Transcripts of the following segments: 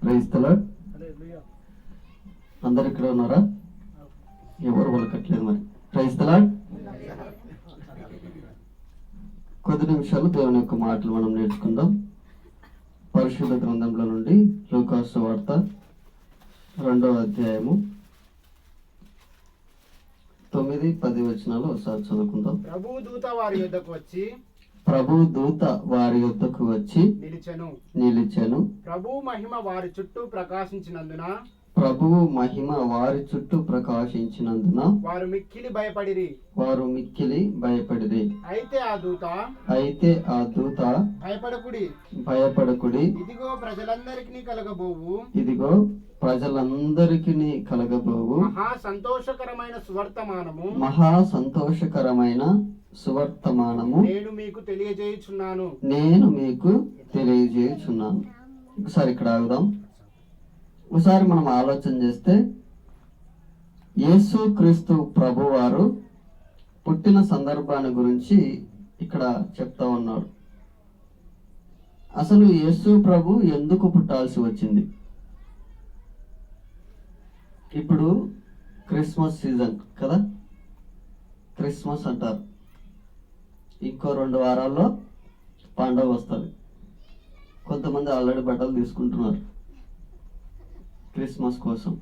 క్రైస్తలా అందరు ఇక్కడ ఉన్నారా? ఎవరు వలకట్లేదు మరి. క్రైస్తలా కొద్ది నిమిషాలు దేవుని యొక్క మాటలు మనం నేర్చుకుందాం. పరిశుద్ధ గ్రంథంలో నుండి లూకాసు వార్త రెండవ అధ్యాయము తొమ్మిది పది వచనాలు ఒకసారి చదువుకుందాం. ప్రభు దూత వారి యొద్దకు వచ్చి ప్రభు దూత వారి యొద్దకు వచ్చి నిలిచెను. నిలిచెను. ప్రభు మహిమ వారి చుట్టూ ప్రకాశించినందున ప్రభువు మహిమ వారి చుట్టూ ప్రకాశించినందున వారు మిక్కిలి భయపడిరి. వారు మిక్కిలి భయపడిరి. అయితే ఆ దూత అయితే ఆ దూత భయపడకుడి. భయపడకుడి. ఇదిగో ప్రజలందరికీ కలగబోవు. ఇదిగో ప్రజలందరికీ కలగబోవు మహా సంతోషకరమైన సువర్తమానము. మహా సంతోషకరమైన సువర్తమానము. నేను మీకు తెలియజేయుచున్నాను. నేను మీకు తెలియజేయుచున్నాను. ఒకసారి ఇక్కడ ఆగుదాం. ఒకసారి మనం ఆలోచన చేస్తే యేసు క్రీస్తు ప్రభువారు పుట్టిన సందర్భాన్ని గురించి ఇక్కడ చెప్తా ఉన్నాడు. అసలు యేసు ప్రభు ఎందుకు పుట్టాల్సి వచ్చింది? ఇప్పుడు క్రిస్మస్ సీజన్ కదా? క్రిస్మస్ అంటారు. ఇంకో రెండు వారాల్లో పండగ వస్తుంది. కొంతమంది ఆల్రెడీ బట్టలు తీసుకుంటున్నారు క్రిస్మస్ కోసం.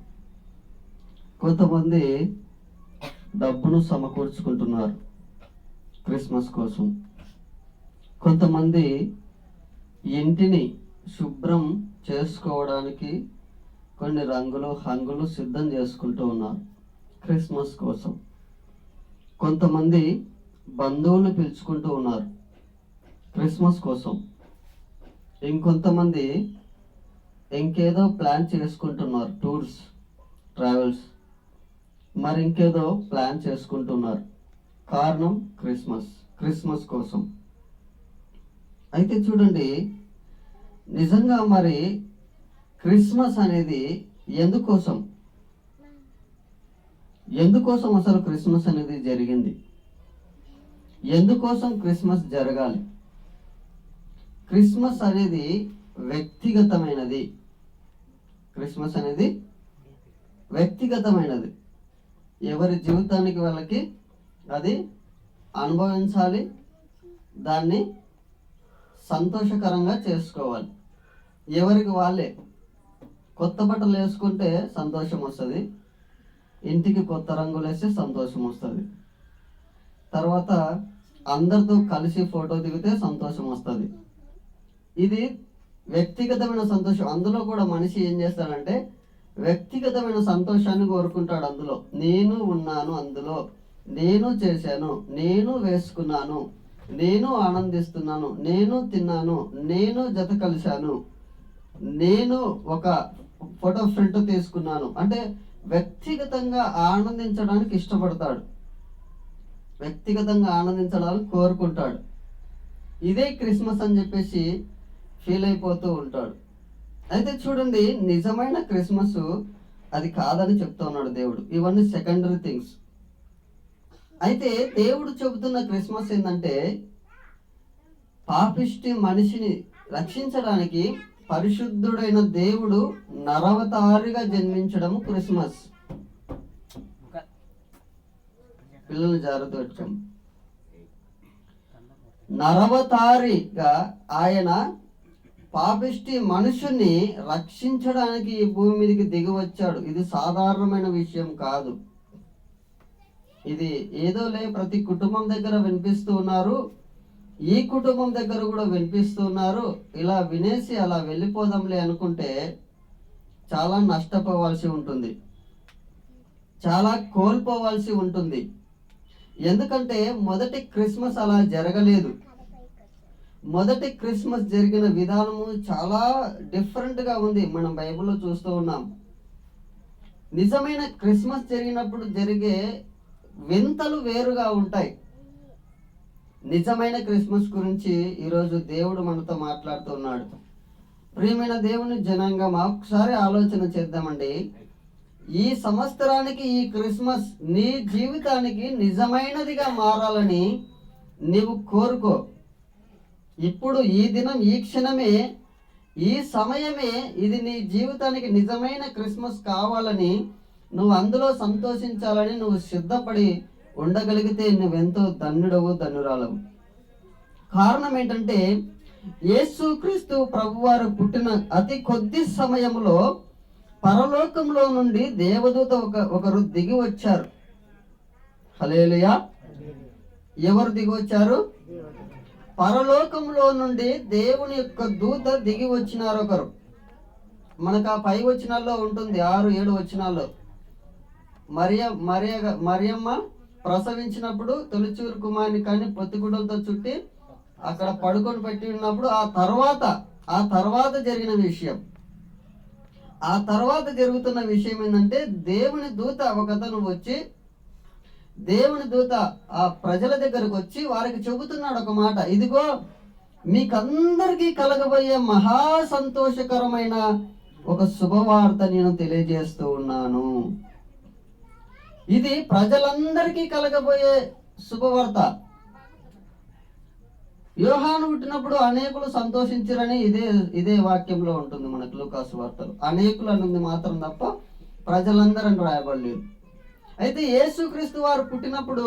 కొంతమంది డబ్బును సమకూర్చుకుంటున్నారు క్రిస్మస్ కోసం. కొంతమంది ఇంటిని శుభ్రం చేసుకోవడానికి కొన్ని రంగులు హంగులు సిద్ధం చేసుకుంటూ ఉన్నారు క్రిస్మస్ కోసం. కొంతమంది బంధువులు పిలుచుకుంటూ ఉన్నారు క్రిస్మస్ కోసం. ఇంకొంతమంది ఇంకేదో ప్లాన్ చేసుకుంటున్నారు టూర్స్ ట్రావెల్స్. మరి ఇంకేదో ప్లాన్ చేసుకుంటున్నారు. కారణం క్రిస్మస్ క్రిస్మస్ కోసం. అయితే చూడండి నిజంగా మరి క్రిస్మస్ అనేది ఎందుకోసం? ఎందుకోసం అసలు క్రిస్మస్ అనేది జరిగింది? ఎందుకోసం క్రిస్మస్ జరగాలి? క్రిస్మస్ అనేది వ్యక్తిగతమైనది. క్రిస్మస్ అనేది వ్యక్తిగతమైనది. ఎవరి జీవితానికి వాళ్ళకి అది అనుభవించాలి. దాన్ని సంతోషకరంగా చేసుకోవాలి. ఎవరికి వాళ్ళే? కొత్త బట్టలు వేసుకుంటే సంతోషం వస్తుంది. ఇంటికి కొత్త రంగులు వేస్తే సంతోషం వస్తుంది. తర్వాత అందరితో కలిసి ఫోటో దిగితే సంతోషం వస్తుంది. ఇది వ్యక్తిగతమైన సంతోషం. అందులో కూడా మనిషి ఏం చేస్తాడంటే వ్యక్తిగతమైన సంతోషాన్ని కోరుకుంటాడు అందులో. నేను ఉన్నాను అందులో. నేను చేశాను. నేను వేసుకున్నాను. నేను ఆనందిస్తున్నాను. నేను తిన్నాను. నేను జత కలిశాను. నేను ఒక ఫోటో ఫ్రంట్ తీసుకున్నాను. అంటే వ్యక్తిగతంగా ఆనందించడానికి ఇష్టపడతాడు. వ్యక్తిగతంగా ఆనందించడానికి కోరుకుంటాడు. ఇదే క్రిస్మస్ అని చెప్పేసి ఫీల్ అయిపోతూ ఉంటాడు. అయితే చూడండి నిజమైన క్రిస్మస్ అది కాదని చెప్తున్నాడు దేవుడు. ఇవన్నీ సెకండరీ థింగ్స్ అయితే దేవుడు చెబుతున్న క్రిస్మస్ ఏంటంటే పాపిష్టి మనిషిని రక్షించడానికి పరిశుద్ధుడైన దేవుడు నరవతారిగా జన్మించడం క్రిస్మస్. పిల్లలు జాగ్రత్త నరవతారిగా ఆయన పాపిష్టి మనుషుని రక్షించడానికి ఈ భూమి మీదకి దిగి వచ్చాడు. ఇది సాధారణమైన విషయం కాదు. ఇది ఏదో లే ప్రతి కుటుంబం దగ్గర వినిపిస్తూ ఉన్నారు. ఈ కుటుంబం దగ్గర కూడా వినిపిస్తూ ఉన్నారు. ఇలా వినేసి అలా వెళ్ళిపోదాంలే అనుకుంటే చాలా నష్టపోవాల్సి ఉంటుంది. చాలా కోల్పోవాల్సి ఉంటుంది. ఎందుకంటే మొదటి క్రిస్మస్ అలా జరగలేదు. మొదటి క్రిస్మస్ జరిగిన విధానము చాలా డిఫరెంట్గా ఉంది. మనం బైబిల్లో చూస్తూ ఉన్నాం. నిజమైన క్రిస్మస్ జరిగినప్పుడు జరిగే వింతలు వేరుగా ఉంటాయి. నిజమైన క్రిస్మస్ గురించి ఈరోజు దేవుడు మనతో మాట్లాడుతున్నాడు. ప్రియమైన దేవుని జనాంగమా? ఒకసారి ఆలోచన చేద్దామండి. ఈ సంవత్సరానికి ఈ క్రిస్మస్ నీ జీవితానికి నిజమైనదిగా మారాలని నీవు కోరుకో. ఇప్పుడు ఈ దినం ఈ క్షణమే ఈ సమయమే ఇది నీ జీవితానికి నిజమైన క్రిస్మస్ కావాలని నువ్వు అందులో సంతోషించాలని నువ్వు సిద్ధపడి ఉండగలిగితే నువ్వెంతో ధన్యుడవు ధన్యురాలవు. కారణం ఏంటంటే యేసుక్రీస్తు ప్రభువారు పుట్టిన అతి కొద్ది సమయంలో పరలోకంలో నుండి దేవదూత ఒక ఒకరు దిగి వచ్చారు. హలేలుయా ఎవరు దిగి వచ్చారు? పరలోకంలో నుండి దేవుని యొక్క దూత దిగి వచ్చినారు ఒకరు. మనకు ఆ పై వచనాల్లో ఉంటుంది ఆరు ఏడు వచనాల్లో. మరియ మరియ మరియమ్మ ప్రసవించినప్పుడు తొలిచూరు కుమార్ని కానీ పొత్తిగుడ్డలతో చుట్టి అక్కడ పడుకొని పెట్టి ఉన్నప్పుడు ఆ తర్వాత ఆ తర్వాత జరిగిన విషయం. ఆ తర్వాత జరుగుతున్న విషయం ఏంటంటే దేవుని దూత ఒకతను వచ్చి దేవుని దూత ఆ ప్రజల దగ్గరకు వచ్చి వారికి చెబుతున్నాడు ఒక మాట. ఇదిగో మీకందరికీ కలగబోయే మహా సంతోషకరమైన ఒక శుభవార్త నేను తెలియజేస్తూ ఉన్నాను. ఇది ప్రజలందరికీ కలగబోయే శుభవార్త. యోహాను పుట్టినప్పుడు అనేకులు సంతోషించరని ఇదే ఇదే వాక్యంలో ఉంటుంది మనకు లూకాసు వార్తలు. అనేకులు అనుంది మాత్రం తప్ప ప్రజలందరూ రాయబడలేదు. అయితే యేసుక్రీస్తు వారు పుట్టినప్పుడు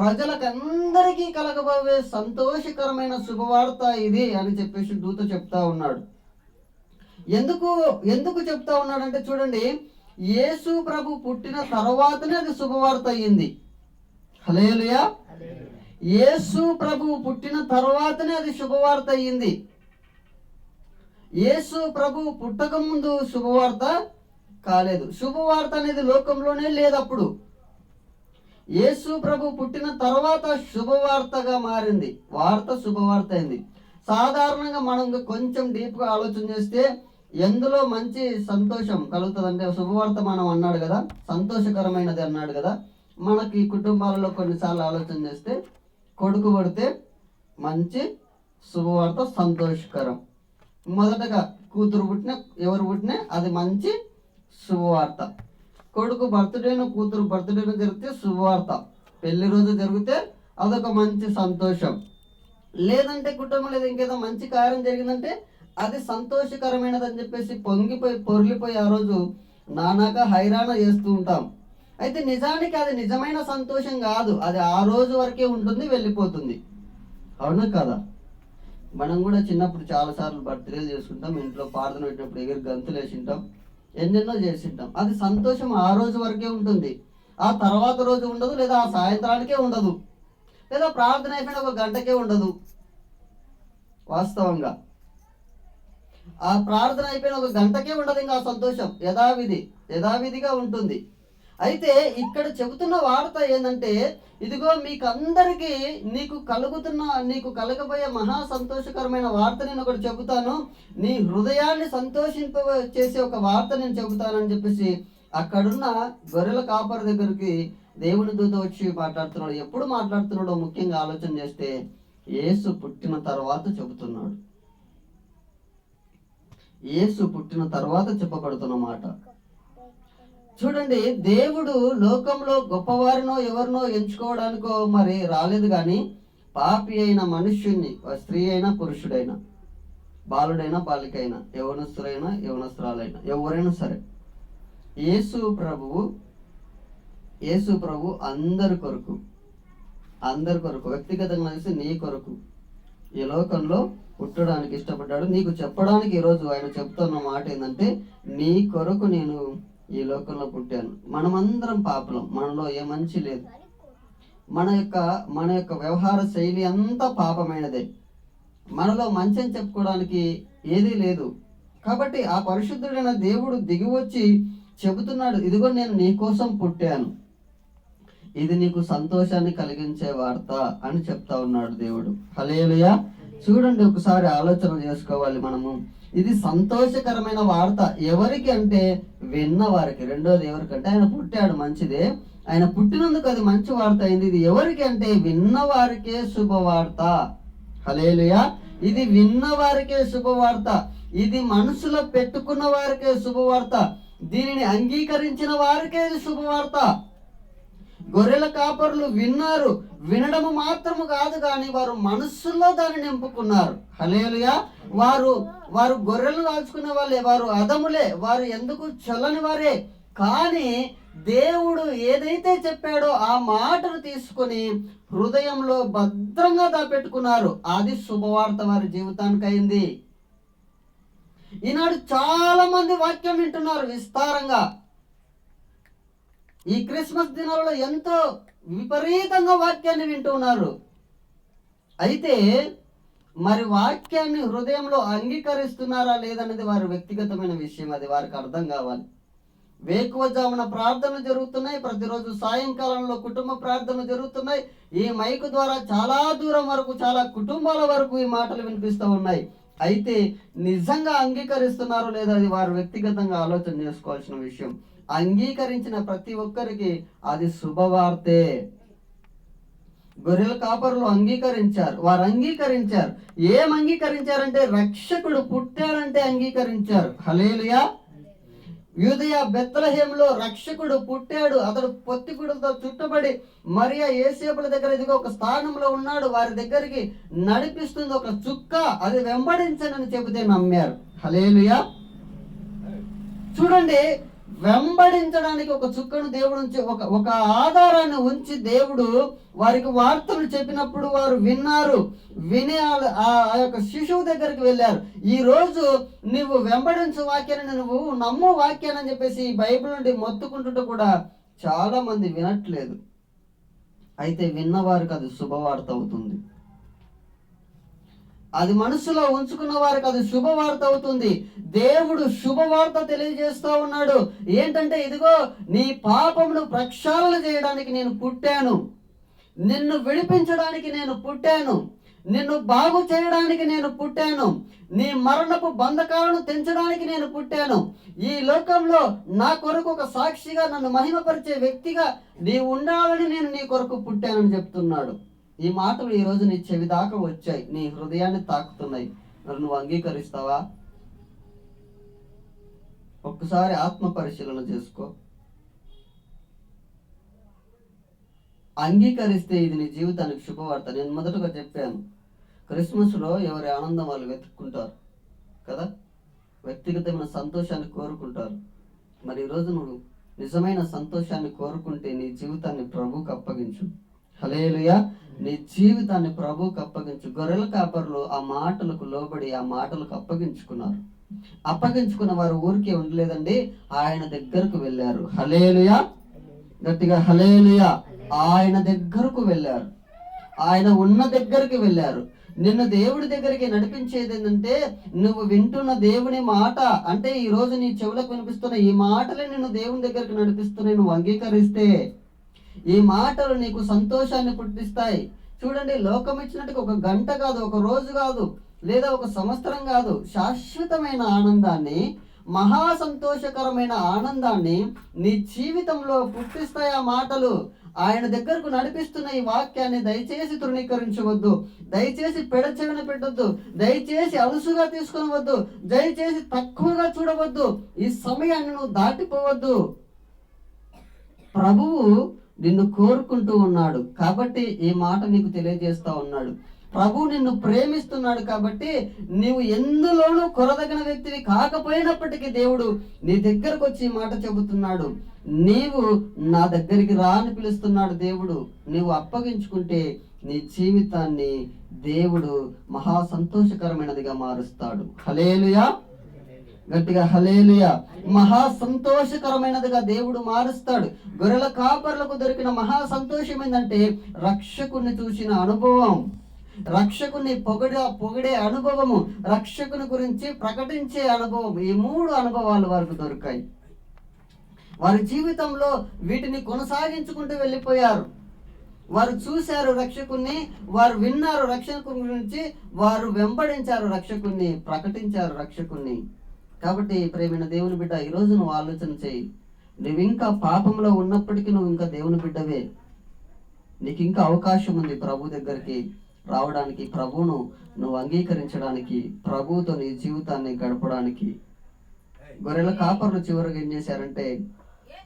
ప్రజలకందరికీ కలగబోయే సంతోషకరమైన శుభవార్త ఇది అని చెప్పేసి దూత చెప్తా ఉన్నాడు. ఎందుకు ఎందుకు చెప్తా ఉన్నాడంటే చూడండి యేసు ప్రభు పుట్టిన తర్వాతనే అది శుభవార్త అయ్యింది. హలేలుయా యేసు ప్రభువు పుట్టిన తర్వాతనే అది శుభవార్త అయ్యింది. యేసు ప్రభువు పుట్టక ముందు శుభవార్త కాలేదు. శుభవార్త అనేది లోకంలోనే లేదు అప్పుడు యేసు ప్రభు పుట్టిన తర్వాత శుభవార్తగా మారింది. వార్త శుభవార్త అయింది. సాధారణంగా మనం కొంచెం డీప్గా ఆలోచన చేస్తే ఎందులో మంచి సంతోషం కలుగుతుంది అంటే శుభవార్త మనం అన్నాడు కదా సంతోషకరమైనది అన్నాడు కదా మనకి కుటుంబాలలో కొన్నిసార్లు ఆలోచన చేస్తే కొడుకు పడితే మంచి శుభవార్త సంతోషకరం. మొదటగా కూతురు పుట్టిన ఎవరు పుట్టినా అది మంచి శుభవార్త. కొడుకు బర్త్డేను కూతురు బర్త్డేను జరిగితే శుభవార్త. పెళ్ళి రోజు జరిగితే అదొక మంచి సంతోషం. లేదంటే కుటుంబం లేదా ఇంకేదో మంచి కార్యం జరిగిందంటే అది సంతోషకరమైనదని చెప్పేసి పొంగిపోయి పొర్లిపోయి ఆ రోజు నానాక హైరాణ చేస్తూ ఉంటాం. అయితే నిజానికి అది నిజమైన సంతోషం కాదు. అది ఆ రోజు వరకే ఉంటుంది వెళ్ళిపోతుంది. అవునా కదా? మనం కూడా చిన్నప్పుడు చాలా సార్లు బర్త్డేలు చేసుకుంటాం ఇంట్లో ప్రార్థన పెట్టినప్పుడు ఎగిరి గంతులు వేసింటాం ఎన్నెన్నో చేసింటాం. అది సంతోషం ఆ రోజు వరకే ఉంటుంది. ఆ తర్వాత రోజు ఉండదు లేదా ఆ సాయంత్రానికే ఉండదు. లేదా ప్రార్థన అయిపోయిన ఒక గంటకే ఉండదు. వాస్తవంగా. ఆ ప్రార్థన అయిపోయిన ఒక గంటకే ఉండదు ఇంకా ఆ సంతోషం యథావిధి యథావిధిగా ఉంటుంది. అయితే ఇక్కడ చెబుతున్న వార్త ఏంటంటే ఇదిగో మీకు అందరికీ నీకు కలుగుతున్న నీకు కలగబోయే మహా సంతోషకరమైన వార్త నేను ఒకటి చెబుతాను. నీ హృదయాన్ని సంతోషింప చేసే ఒక వార్త నేను చెబుతానని చెప్పేసి అక్కడున్న గొర్రెల కాపర్ దగ్గరికి దేవుని దూత వచ్చి మాట్లాడుతున్నాడు. ఎప్పుడు మాట్లాడుతున్నాడో ముఖ్యంగా ఆలోచన చేస్తే యేసు పుట్టిన తర్వాత చెబుతున్నాడు. యేసు పుట్టిన తర్వాత చెప్పబడుతున్న మాట. చూడండి దేవుడు లోకంలో గొప్పవారినో ఎవరినో ఎంచుకోవడానికో మరి రాలేదు కానీ పాపి అయిన మనుష్యుణ్ణి స్త్రీ అయినా పురుషుడైనా బాలుడైనా బాలికైనా యవనస్తులైనా యవనస్తురాలైనా ఎవరైనా సరే యేసు ప్రభువు యేసు ప్రభు అందరి కొరకు అందరి కొరకు వ్యక్తిగతంగా కలిసి నీ కొరకు ఈ లోకంలో పుట్టడానికి ఇష్టపడ్డాడు. నీకు చెప్పడానికి ఈరోజు ఆయన చెప్తున్న మాట ఏంటంటే నీ కొరకు నేను ఈ లోకంలో పుట్టాను. మనమందరం పాపలం. మనలో ఏ మంచి లేదు. మన యొక్క మన యొక్క వ్యవహార శైలి అంతా పాపమైనదే. మనలో మంచి అని చెప్పుకోవడానికి ఏదీ లేదు. కాబట్టి ఆ పరిశుద్ధుడైన దేవుడు దిగి వచ్చి చెబుతున్నాడు ఇదిగో నేను నీకోసం పుట్టాను. ఇది నీకు సంతోషాన్ని కలిగించే వార్త అని చెప్తా ఉన్నాడు దేవుడు. హలేలుయా చూడండి ఒకసారి ఆలోచన చేసుకోవాలి మనము. ఇది సంతోషకరమైన వార్త. ఎవరికి అంటే విన్న వారికి రెండోది ఎవరికంటే ఆయన పుట్టాడు మంచిదే. ఆయన పుట్టినందుకు అది మంచి వార్త అయింది. ఇది ఎవరికి అంటే విన్నవారికే శుభవార్త. హలేలుయా ఇది విన్నవారికే శుభవార్త. ఇది మనసులో పెట్టుకున్న వారికే శుభవార్త. దీనిని అంగీకరించిన వారికే ఇది శుభవార్త. గొర్రెల కాపరులు విన్నారు. వినడము మాత్రము కాదు కానీ వారు మనస్సులో దాన్ని నింపుకున్నారు. హలేలుయా వారు వారు గొర్రెలు కాల్చుకునే వాళ్ళే వారు అదములే వారు ఎందుకు చల్లని వారే? కానీ దేవుడు ఏదైతే చెప్పాడో ఆ మాటను తీసుకొని హృదయంలో భద్రంగా దాపెట్టుకున్నారు. అది శుభవార్త వారి జీవితానికి అయింది. ఈనాడు చాలా మంది వాక్యం వింటున్నారు విస్తారంగా. ఈ క్రిస్మస్ దినాలలో ఎంతో విపరీతంగా వాక్యాన్ని వింటున్నారు అయితే మరి వాక్యాన్ని హృదయంలో అంగీకరిస్తున్నారా లేదనేది వారి వ్యక్తిగతమైన విషయం అది వారికి అర్థం కావాలి. వేకువజామున ప్రార్థనలు జరుగుతున్నాయి ప్రతిరోజు సాయంకాలంలో కుటుంబ ప్రార్థనలు జరుగుతున్నాయి. ఈ మైకు ద్వారా చాలా దూరం వరకు చాలా కుటుంబాల వరకు ఈ మాటలు వినిపిస్తూ ఉన్నాయి. అయితే నిజంగా అంగీకరిస్తున్నారో లేదా అది వారు వ్యక్తిగతంగా ఆలోచన చేసుకోవాల్సిన విషయం. అంగీకరించిన ప్రతి ఒక్కరికి అది శుభవార్తే. గొర్రెల కాపరులు అంగీకరించారు వారు అంగీకరించారు. ఏం అంగీకరించారంటే రక్షకుడు పుట్టాడంటే అంగీకరించారు. హలేలుయా యూదయ బెత్తలహేంలో రక్షకుడు పుట్టాడు అతడు పొత్తికుడులతో చుట్టబడి మరియా ఏసేపుల దగ్గర ఇదిగో ఒక స్థానంలో ఉన్నాడు వారి దగ్గరికి నడిపిస్తుంది ఒక చుక్క అది వెంబడించనని చెబితే నమ్మారు. హలేలుయా చూడండి వెంబడించడానికి ఒక చుక్కను దేవుడు ఉంచి ఒక ఒక ఆధారాన్ని ఉంచి దేవుడు వారికి వార్తలు చెప్పినప్పుడు వారు విన్నారు. విని ఆ- ఆ ఆ యొక్క శిశువు దగ్గరికి వెళ్ళారు. ఈ రోజు నువ్వు వెంబడించు వాక్యాన్ని నువ్వు నమ్ము వాక్యాన్ని అని చెప్పేసి ఈ బైబిల్ నుండి మొత్తుకుంటుంటే కూడా చాలా మంది వినట్లేదు. అయితే విన్నవారికి అది శుభవార్త అవుతుంది. అది మనసులో ఉంచుకున్న వారికి అది శుభవార్త అవుతుంది. దేవుడు శుభవార్త తెలియజేస్తూ ఉన్నాడు. ఏంటంటే ఇదిగో నీ పాపమును ప్రక్షాళన చేయడానికి నేను పుట్టాను. నిన్ను విడిపించడానికి నేను పుట్టాను. నిన్ను బాగు చేయడానికి నేను పుట్టాను. నీ మరణపు బంధకాలను తెంచడానికి నేను పుట్టాను. ఈ లోకంలో నా కొరకు ఒక సాక్షిగా నన్ను మహిమపరిచే వ్యక్తిగా నీ ఉండాలని నేను నీ కొరకు పుట్టానని చెప్తున్నాడు. ఈ మాటలు ఈ రోజు నీ చెవి దాకా వచ్చాయి. నీ హృదయాన్ని తాకుతున్నాయి. మరి నువ్వు అంగీకరిస్తావా? ఒక్కసారి ఆత్మ పరిశీలన చేసుకో. అంగీకరిస్తే ఇది నీ జీవితానికి శుభవార్త. నేను మొదటగా చెప్పాను. క్రిస్మస్లో ఎవరి ఆనందం వాళ్ళు వెతుక్కుంటారు కదా? వ్యక్తిగతమైన సంతోషాన్ని కోరుకుంటారు. మరి ఈరోజు నువ్వు నిజమైన సంతోషాన్ని కోరుకుంటే నీ జీవితాన్ని ప్రభువుకు అప్పగించు. హలేలుయా నీ జీవితాన్ని ప్రభువుకు అప్పగించు. గొర్రెల కాపర్లు ఆ మాటలకు లోబడి ఆ మాటలకు అప్పగించుకున్నారు. అప్పగించుకున్న వారు ఊరికే ఉండలేదండి ఆయన దగ్గరకు వెళ్ళారు. హలేలుయా గట్టిగా హలేలుయా ఆయన దగ్గరకు వెళ్ళారు. ఆయన ఉన్న దగ్గరికి వెళ్ళారు. నిన్ను దేవుడి దగ్గరికి నడిపించేది ఏంటంటే నువ్వు వింటున్న దేవుని మాట అంటే ఈ రోజు నీ చెవులకు వినిపిస్తున్న ఈ మాటలే నిన్ను దేవుని దగ్గరికి నడిపిస్తున్నాయి నువ్వు అంగీకరిస్తే. ఈ మాటలు నీకు సంతోషాన్ని పుట్టిస్తాయి. చూడండి లోకం ఇచ్చినట్టుగా ఒక గంట కాదు ఒక రోజు కాదు లేదా ఒక సంవత్సరం కాదు. శాశ్వతమైన ఆనందాన్ని మహా సంతోషకరమైన ఆనందాన్ని నీ జీవితంలో పుట్టిస్తాయి ఆ మాటలు. ఆయన దగ్గరకు నడిపిస్తున్న ఈ వాక్యాన్ని దయచేసి తృణీకరించవద్దు. దయచేసి పెడచెవిన పెట్టొద్దు. దయచేసి అలుసుగా తీసుకునవద్దు. దయచేసి తక్కువగా చూడవద్దు. ఈ సమయాన్ని నువ్వు దాటిపోవద్దు. ప్రభువు నిన్ను కోరుకుంటూ ఉన్నాడు. కాబట్టి ఈ మాట నీకు తెలియజేస్తా ఉన్నాడు. ప్రభు నిన్ను ప్రేమిస్తున్నాడు కాబట్టి నీవు ఎందులోనూ కొరదగిన వ్యక్తివి కాకపోయినప్పటికీ దేవుడు నీ దగ్గరకు వచ్చి ఈ మాట చెబుతున్నాడు. నీవు నా దగ్గరికి రా అని పిలుస్తున్నాడు దేవుడు. నీవు అప్పగించుకుంటే నీ జీవితాన్ని దేవుడు మహా సంతోషకరమైనదిగా మారుస్తాడు. హలేలుయా గట్టిగా హలేలుయ మహా సంతోషకరమైనదిగా దేవుడు మారుస్తాడు. గొర్రెల కాపర్లకు దొరికిన మహా సంతోషం ఏంటంటే రక్షకుని చూసిన అనుభవం. రక్షకుని పొగడ పొగిడే అనుభవము. రక్షకుని గురించి ప్రకటించే అనుభవం. ఈ మూడు అనుభవాలు వారికి దొరికాయి. వారి జీవితంలో వీటిని కొనసాగించుకుంటూ వెళ్ళిపోయారు. వారు చూశారు రక్షకుణ్ణి వారు విన్నారు రక్షకుని గురించి వారు వెంబడించారు రక్షకుణ్ణి ప్రకటించారు రక్షకుణ్ణి. కాబట్టి ప్రేమైన దేవుని బిడ్డ ఈరోజు నువ్వు ఆలోచన చేయి. నువ్వు ఇంకా పాపంలో ఉన్నప్పటికీ నువ్వు ఇంకా దేవుని బిడ్డవే. నీకు ఇంకా అవకాశం ఉంది ప్రభు దగ్గరికి రావడానికి ప్రభువును నువ్వు అంగీకరించడానికి ప్రభువుతో నీ జీవితాన్ని గడపడానికి. గొర్రెల కాపర్లు చివరికి ఏం చేశారంటే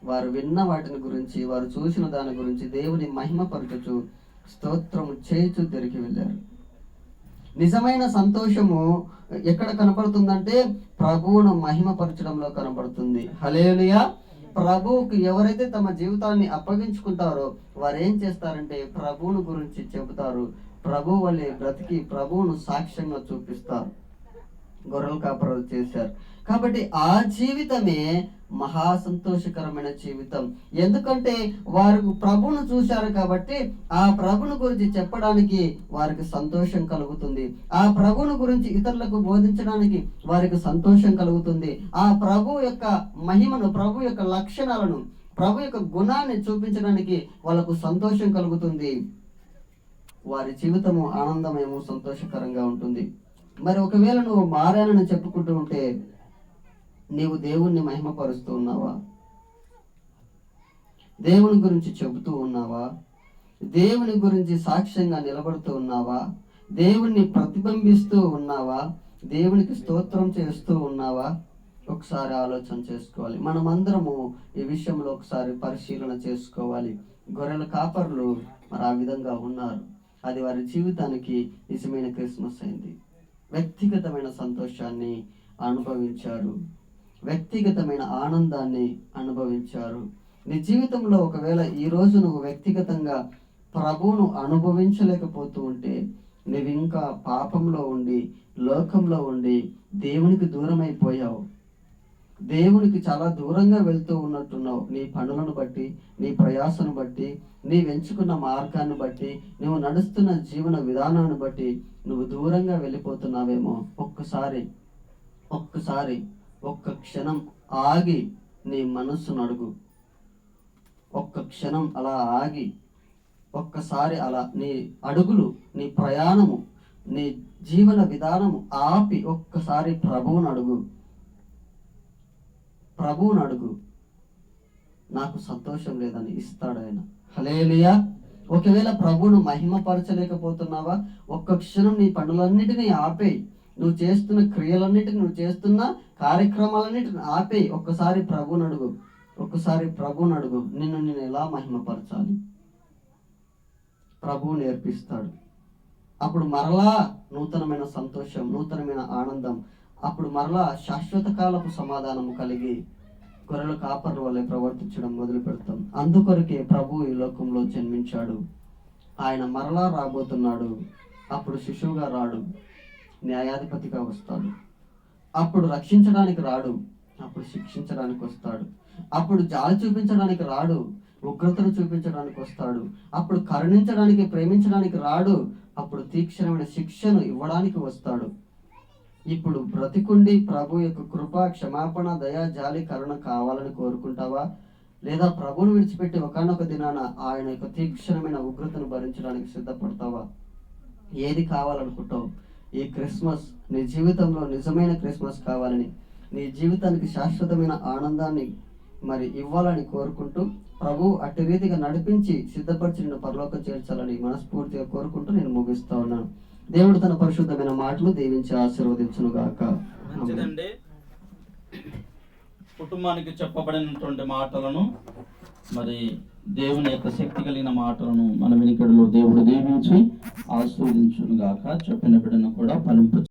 వారు విన్న వాటిని గురించి వారు చూసిన దాని గురించి దేవుని మహిమపరచుచు స్తోత్రము చేయుచు తిరిగి వెళ్ళారు. నిజమైన సంతోషము ఎక్కడ కనపడుతుందంటే ప్రభువును మహిమపరచడంలో కనపడుతుంది. హలేలుయా ప్రభువుకు ఎవరైతే తమ జీవితాన్ని అప్పగించుకుంటారో వారు ఏం చేస్తారంటే ప్రభువును గురించి చెబుతారు. ప్రభు వల్లే బ్రతికి ప్రభువును సాక్ష్యంగా చూపిస్తారు. గొర్రెల కాపరాలు చేశారు. కాబట్టి ఆ జీవితమే మహా సంతోషకరమైన జీవితం. ఎందుకంటే వారు ప్రభును చూశారు కాబట్టి ఆ ప్రభును గురించి చెప్పడానికి వారికి సంతోషం కలుగుతుంది. ఆ ప్రభును గురించి ఇతరులకు బోధించడానికి వారికి సంతోషం కలుగుతుంది. ఆ ప్రభు యొక్క మహిమను ప్రభు యొక్క లక్షణాలను ప్రభు యొక్క గుణాన్ని చూపించడానికి వాళ్ళకు సంతోషం కలుగుతుంది. వారి జీవితము ఆనందమేమో సంతోషకరంగా ఉంటుంది. మరి ఒకవేళ నువ్వు మారానని చెప్పుకుంటూ ఉంటే నీవు దేవుణ్ణి మహిమపరుస్తూ ఉన్నావా? దేవుని గురించి చెబుతూ ఉన్నావా? దేవుని గురించి సాక్ష్యంగా నిలబడుతూ ఉన్నావా? దేవుణ్ణి ప్రతిబింబిస్తూ ఉన్నావా? దేవునికి స్తోత్రం చేస్తూ ఉన్నావా? ఒకసారి ఆలోచన చేసుకోవాలి. మనమందరము ఈ విషయంలో ఒకసారి పరిశీలన చేసుకోవాలి. గొర్రెల కాపర్లు మరి ఆ విధంగా ఉన్నారు. అది వారి జీవితానికి నిజమైన క్రిస్మస్ అయింది. వ్యక్తిగతమైన సంతోషాన్ని అనుభవించారు. వ్యక్తిగతమైన ఆనందాన్ని అనుభవించారు. నీ జీవితంలో ఒకవేళ ఈ నువ్వు వ్యక్తిగతంగా ప్రభువును అనుభవించలేకపోతూ ఉంటే నువ్వు ఇంకా పాపంలో ఉండి లోకంలో ఉండి దేవునికి దూరం అయిపోయావు దేవునికి చాలా దూరంగా వెళ్తూ ఉన్నట్టున్నావు. నీ పనులను బట్టి నీ ప్రయాసను బట్టి నీ వెంచుకున్న మార్గాన్ని బట్టి నువ్వు నడుస్తున్న జీవన విధానాన్ని బట్టి నువ్వు దూరంగా వెళ్ళిపోతున్నావేమో. ఒక్కసారి ఒక్కసారి ఒక్క క్షణం ఆగి నీ మనస్సును అడుగు. ఒక్క క్షణం అలా ఆగి ఒక్కసారి అలా నీ అడుగులు నీ ప్రయాణము నీ జీవన విధానము ఆపి ఒక్కసారి ప్రభువును అడుగు. ప్రభువును అడుగు. నాకు సంతోషం లేదని ఇస్తాడు ఆయన. హలేలియా ఒకవేళ ప్రభువును మహిమపరచలేకపోతున్నావా ఒక్క క్షణం నీ పనులన్నిటినీ ఆపేయి. నువ్వు చేస్తున్న క్రియలన్నిటిని నువ్వు చేస్తున్న కార్యక్రమాలన్నిటిని ఆపేయి. ఒక్కసారి ప్రభువును అడుగు. ఒక్కసారి ప్రభువును అడుగు. నిన్ను నేను ఎలా మహిమపరచాలి? ప్రభువు నేర్పిస్తాడు. అప్పుడు మరలా నూతనమైన సంతోషం నూతనమైన ఆనందం అప్పుడు మరలా శాశ్వత కాలపు సమాధానము కలిగి గొర్రెల కాపర్ల వల్లే ప్రవర్తించడం మొదలు పెడతాం. అందుకొరకే ప్రభు ఈ లోకంలో జన్మించాడు. ఆయన మరలా రాబోతున్నాడు. అప్పుడు శిశువుగా రాడు. న్యాయాధిపతిగా వస్తాడు. అప్పుడు రక్షించడానికి రాడు. అప్పుడు శిక్షించడానికి వస్తాడు. అప్పుడు జాలి చూపించడానికి రాడు. ఉగ్రతను చూపించడానికి వస్తాడు. అప్పుడు కరుణించడానికి ప్రేమించడానికి రాడు. అప్పుడు తీక్షణమైన శిక్షను ఇవ్వడానికి వస్తాడు. ఇప్పుడు బ్రతికుండి ప్రభు యొక్క కృప క్షమాపణ దయా జాలి కరుణ కావాలని కోరుకుంటావా? లేదా ప్రభువును విడిచిపెట్టి ఒకనొక దినాన ఆయన యొక్క తీక్షణమైన ఉగ్రతను భరించడానికి సిద్ధపడతావా? ఏది కావాలనుకుంటావు? ఈ క్రిస్మస్ నీ జీవితంలో నిజమైన క్రిస్మస్ కావాలని నీ జీవితానికి శాశ్వతమైన ఆనందాన్ని మరి ఇవ్వాలని కోరుకుంటూ ప్రభు అట్టి రీతిగా నడిపించి సిద్ధపరిచి నిన్ను పరలోకం చేర్చాలని మనస్ఫూర్తిగా కోరుకుంటూ నేను ముగిస్తా ఉన్నాను. దేవుడు తన పరిశుద్ధమైన మాటలు దీవించి ఆశీర్వదించును గాక. మంచిదండి. కుటుంబానికి చెప్పబడినటువంటి మాటలను మరి దేవుని యొక్క శక్తి కలిగిన మాటలను మన వెనుకడలో దేవుడు దీవించి ఆశీర్వదించును గాక. చెప్పిన బిడ్డను కూడా ఫలింప